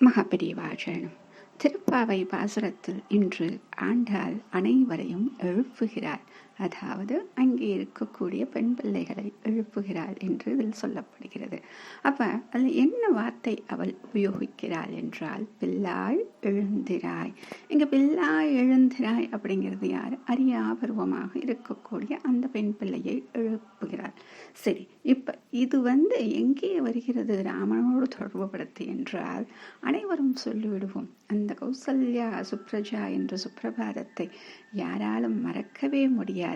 மகாபெரியவாச்சரணம் திருப்பாவை பாசுரத்தில் இன்று ஆண்டாள் அனைவரையும் எழுப்புகிறார் அதாவது அங்கே இருக்கக்கூடிய பெண் பிள்ளைகளை எழுப்புகிறாள் என்று இதில் சொல்லப்படுகிறது. அப்ப அதில் என்ன வார்த்தை அவள் உபயோகிக்கிறாள் என்றால் பில்லாய் எழுந்திராய். இங்க பில்லாய் எழுந்திராய் அப்படிங்கிறது யார்? அரியாபருவமாக இருக்கக்கூடிய அந்த பெண் பிள்ளையை எழுப்புகிறாள். சரி இப்ப இது வந்து எங்கே வருகிறது? ராமனோடு தொடர்புபடுத்தி என்றால் அனைவரும் சொல்லிவிடுவோம். அந்த கௌசல்யா சுப்ரஜா என்ற சுப்பிரபாதத்தை யாராலும் மறக்கவே முடியாது.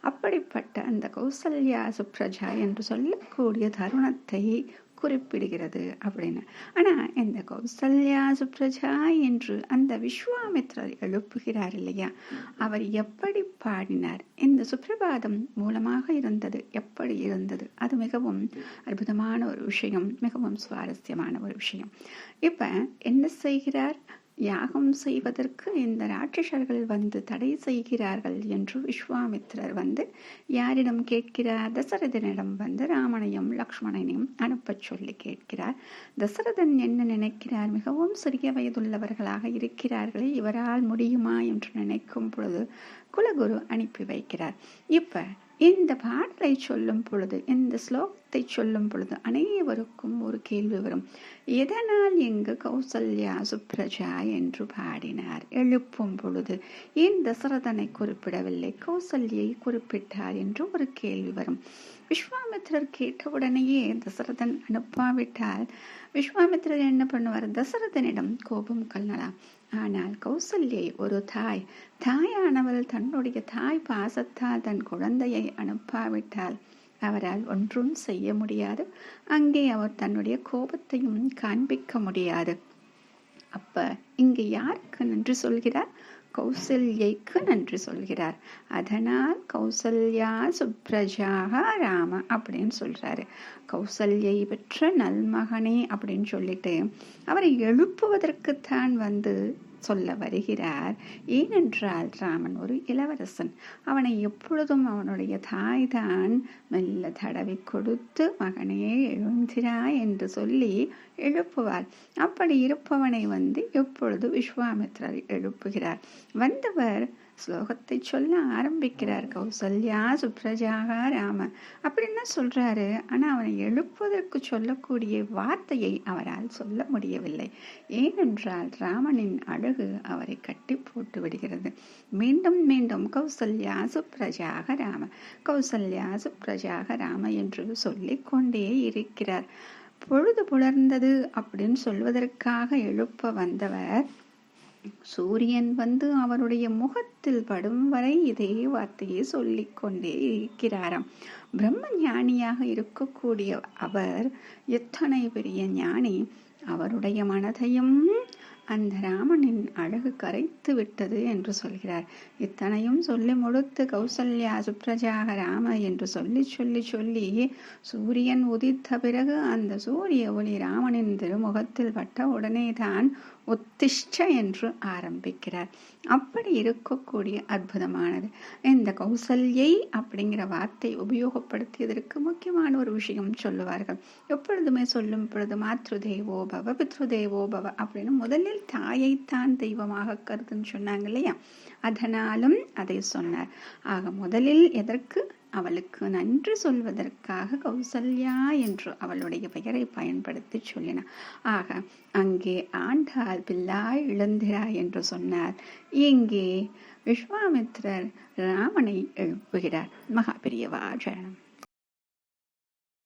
அப்படிப்பட்ட அந்த கௌசல்யா சுப்ரஜா என்று சொல்லக்கூடிய தருணத்தை குறிப்பிடுகிறது அப்படின்னு. ஆனால் இந்த கௌசல்யா சுப்ரஜா என்று அந்த விஸ்வாமித்ரர் எழுப்புகிறார் இல்லையா? அவர் எப்படி பாடினார்? இந்த சுப்பிரபாதம் மூலமாக இருந்தது. எப்படி இருந்தது? அது மிகவும் அற்புதமான ஒரு விஷயம் மிகவும் சுவாரஸ்யமான ஒரு விஷயம். இப்போ என்ன செய்கிறார்? யாகம் செய்வதற்கு இந்த ராட்சசர்கள் வந்து தடை செய்கிறார்கள் என்று விஸ்வாமித்திரர் வந்து யாரிடம் கேட்கிறார்? தசரதனிடம் வந்து ராமனையும் லக்ஷ்மணனையும் அனுப்ப சொல்லி கேட்கிறார். தசரதன் என்ன நினைக்கிறார்? மிகவும் சிறிய வயதுள்ளவர்களாக இருக்கிறார்களே இவரால் முடியுமா என்று நினைக்கும் பொழுது குலகுரு அனுப்பி வைக்கிறார். இப்போ இந்த பாடலை சொல்லும் பொழுது இந்த ஸ்லோகத்தை சொல்லும் பொழுது அனைவருக்கும் ஒரு கேள்வி வரும். எதனால் எங்கு கௌசல்யா சுப்ரஜா என்று பாடினார்? எழுப்பும் பொழுது ஏன் தசரதனை குறிப்பிடவில்லை? கௌசல்யை குறிப்பிட்டார் என்று ஒரு கேள்வி வரும். விஸ்வாமித்திரர் கேட்டவுடனேயே தசரதன் அனுப்பாவிட்டால் விஸ்வாமித்ரர் என்ன பண்ணுவார்? தசரதனிடம் கோபம் கொள்ளலாம் ஆனால் கௌசல்யை ஒரு தாய் தாயானவள் தன்னுடைய தாய் பாசத்தால் தன் குழந்தையை அனுப்பாவிட்டால் அவரால் ஒன்றும் செய்ய முடியாது. அங்கே அவர் தன்னுடைய கோபத்தையும் காண்பிக்க முடியாது. அப்ப இங்கு யாருக்கு நன்றி சொல்கிறார்? கௌசல்யைக்கு நன்றி சொல்கிறார். அதனால் கௌசல்யா சுப்ரஜாக ராம அப்படின்னு சொல்றாரு. கௌசல்யை பெற்ற நல்மகனே அப்படின்னு சொல்லிட்டு அவரை எழுப்புவதற்குத்தான் வந்து சொல்ல வருகிறார். ஏனென்றால் ராமன் ஒரு இளவரசன். அவனை எப்பொழுதும் அவனுடைய தாய் தான் மெல்ல தடவி கொடுத்து மகனே எழுந்திரா என்று சொல்லி எழுப்புவார் அப்படி இருப்பவனை வந்து எப்பொழுது விஸ்வாமித்ரர் எழுப்புகிறார். வந்தவர் ஸ்லோகத்தை சொல்ல ஆரம்பிக்கிறார் கௌசல்யா சுப்ரஜாக ராம. அப்படின்னு சொல்றாரு? ஆனா அவனை எழுப்புவதற்கு சொல்லக்கூடிய வார்த்தையை அவரால் சொல்ல முடியவில்லை. ஏனென்றால் ராமனின் அழகு அவரை கட்டி போட்டு விடுகிறது. மீண்டும் மீண்டும் கௌசல்யா சுப்ரஜாக ராம. கௌசல்யா சுப்ரஜாக ராம என்று சொல்லிக் கொண்டே இருக்கிறார். பொழுது புலர்ந்தது அப்படின்னு சொல்வதற்காக எழுப்ப வந்தவர் சூரியன் வந்து அவருடைய முகத்தில் படும் வரை இதே வார்த்தையை சொல்லிக் கொண்டே இருக்கிறாராம். பிரம்ம ஞானியாக இருக்கக்கூடிய அவர் எத்தனை பெரிய ஞானி அவருடைய மனதையும் அந்த ராமனின் அழகு கரைத்து விட்டது என்று சொல்கிறார். இத்தனையும் சொல்லி முழுத்து கௌசல்யா சுப்ரஜாக ராம என்று சொல்லி சொல்லி சொல்லி சூரியன் உதித்த பிறகு அந்த சூரிய ஒளி ராமனின் திருமுகத்தில் பட்ட உடனே தான் உத்திஷ்ட என்று ஆரம்பிக்கிறார். அப்படி இருக்கக்கூடிய அற்புதமானது. இந்த கௌசல்யை அப்படிங்கிற வார்த்தை உபயோகப்படுத்தியதற்கு முக்கியமான ஒரு விஷயம் சொல்லுவார்கள். எப்பொழுதுமே சொல்லும் பொழுது மாத்ரு தேவோபவ பித்ரு தேவோபவ அப்படின்னு முதலில் தாயைத்தான் தெய்வமாக கருதுன்னு சொன்னாங்க இல்லையா? அதனாலும் அதை சொன்னார். ஆக முதலில் எதற்கு அவளுக்கு நன்றி சொல்வதற்காக கௌசல்யா என்று அவளுடைய பெயரை பயன்படுத்தி சொல்லினார் ஆக அங்கே ஆண்டாள் பில்லாய் இழந்திரா என்று சொன்னார். இங்கே விஸ்வாமித்ரர் ராமனை எழுப்புகிறார். மகாபிரியவா ஜனம்